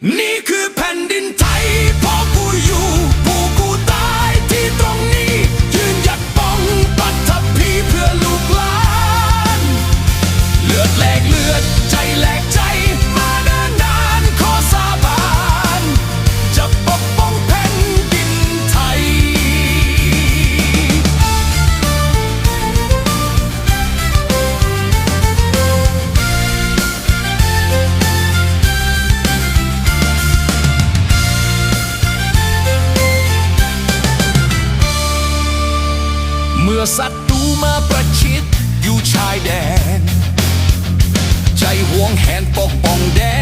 Nick. มื่อสัตว์ดูมาประชิดอยู่ชายแดน ใจห่วงแหนปกป้องแดน